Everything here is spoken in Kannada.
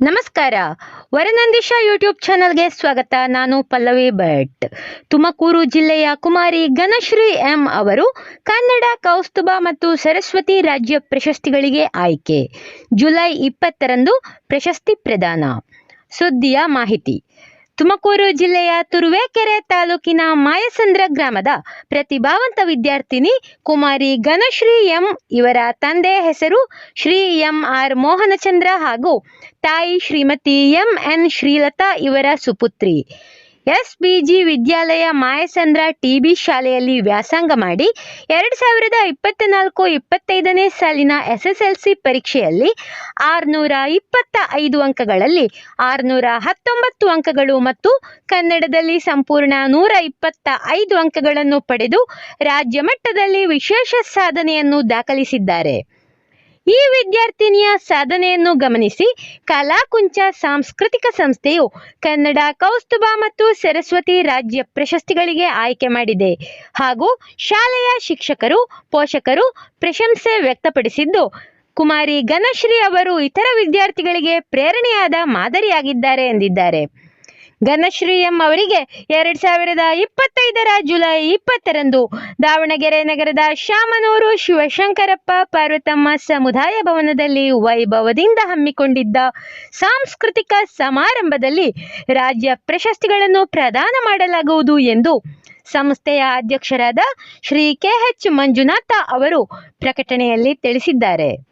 ನಮಸ್ಕಾರ. ವರನಂದಿಶ ಯೂಟ್ಯೂಬ್ ಚಾನಲ್ಗೆ ಸ್ವಾಗತ. ನಾನು ಪಲ್ಲವಿ ಭಟ್. ತುಮಕೂರು ಜಿಲ್ಲೆಯ ಕುಮಾರಿ ಘನಶ್ರೀ ಎಂ ಅವರು ಕನ್ನಡ, ಕೌಸ್ತುಭ ಮತ್ತು ಸರಸ್ವತಿ ರಾಜ್ಯ ಪ್ರಶಸ್ತಿಗಳಿಗೆ ಆಯ್ಕೆ. ಜುಲೈ ಇಪ್ಪತ್ತರಂದು ಪ್ರಶಸ್ತಿ ಪ್ರದಾನ. ಸುದ್ದಿಯ ಮಾಹಿತಿ. ತುಮಕೂರು ಜಿಲ್ಲೆಯ ತುರುವೇಕೆರೆ ತಾಲೂಕಿನ ಮಾಯಸಂದ್ರ ಗ್ರಾಮದ ಪ್ರತಿಭಾವಂತ ವಿದ್ಯಾರ್ಥಿನಿ ಕುಮಾರಿ ಘನಶ್ರೀ ಎಂ ಇವರ ತಂದೆ ಹೆಸರು ಶ್ರೀ ಎಂ ಆರ್ ಮೋಹನಚಂದ್ರ ಹಾಗೂ ತಾಯಿ ಶ್ರೀಮತಿ ಎಂ ಎನ್ ಶ್ರೀಲತಾ ಇವರ ಸುಪುತ್ರಿ. S B G Vidyalaya Mayasandra TB ಶಾಲೆಯಲ್ಲಿ ವ್ಯಾಸಂಗ ಮಾಡಿ ಎರಡು ಸಾವಿರದ ಇಪ್ಪತ್ತ ನಾಲ್ಕು ಇಪ್ಪತ್ತೈದನೇ ಸಾಲಿನ ಎಸ್ಎಸ್ಎಲ್ಸಿ ಪರೀಕ್ಷೆಯಲ್ಲಿ ಆರುನೂರ ಇಪ್ಪತ್ತ ಐದು ಅಂಕಗಳಲ್ಲಿ ಆರುನೂರ ಹತ್ತೊಂಬತ್ತು ಅಂಕಗಳು ಮತ್ತು ಕನ್ನಡದಲ್ಲಿ ಸಂಪೂರ್ಣ ನೂರ ಇಪ್ಪತ್ತ ಐದು ಅಂಕಗಳನ್ನು ಪಡೆದು ರಾಜ್ಯ ಮಟ್ಟದಲ್ಲಿ ವಿಶೇಷ ಸಾಧನೆಯನ್ನು ದಾಖಲಿಸಿದ್ದಾರೆ. ಈ ವಿದ್ಯಾರ್ಥಿನಿಯ ಸಾಧನೆಯನ್ನು ಗಮನಿಸಿ ಕಲಾಕುಂಚ ಸಾಂಸ್ಕೃತಿಕ ಸಂಸ್ಥೆಯು ಕನ್ನಡ, ಕೌಸ್ತುಭ ಮತ್ತು ಸರಸ್ವತಿ ರಾಜ್ಯ ಪ್ರಶಸ್ತಿಗಳಿಗೆ ಆಯ್ಕೆ ಮಾಡಿದೆ. ಹಾಗೂ ಶಾಲೆಯ ಶಿಕ್ಷಕರು, ಪೋಷಕರು ಪ್ರಶಂಸೆ ವ್ಯಕ್ತಪಡಿಸಿದ್ದು, ಕುಮಾರಿ ಘನಶ್ರೀ ಅವರು ಇತರ ವಿದ್ಯಾರ್ಥಿಗಳಿಗೆ ಪ್ರೇರಣೆಯಾದ ಮಾದರಿಯಾಗಿದ್ದಾರೆ ಎಂದಿದ್ದಾರೆ. ಘನಶ್ರೀ ಎಂ ಅವರಿಗೆ ಎರಡ್ ಸಾವಿರದ ಇಪ್ಪತ್ತೈದರ ಜುಲೈ ಇಪ್ಪತ್ತರಂದು ದಾವಣಗೆರೆ ನಗರದ ಶಾಮನೂರು ಶಿವಶಂಕರಪ್ಪ ಪಾರ್ವತಮ್ಮ ಸಮುದಾಯ ಭವನದಲ್ಲಿ ವೈಭವದಿಂದ ಹಮ್ಮಿಕೊಂಡಿದ್ದ ಸಾಂಸ್ಕೃತಿಕ ಸಮಾರಂಭದಲ್ಲಿ ರಾಜ್ಯ ಪ್ರಶಸ್ತಿಗಳನ್ನು ಪ್ರದಾನ ಮಾಡಲಾಗುವುದು ಎಂದು ಸಂಸ್ಥೆಯ ಅಧ್ಯಕ್ಷರಾದ ಶ್ರೀ ಕೆಎಚ್ ಮಂಜುನಾಥ ಅವರು ಪ್ರಕಟಣೆಯಲ್ಲಿ ತಿಳಿಸಿದ್ದಾರೆ.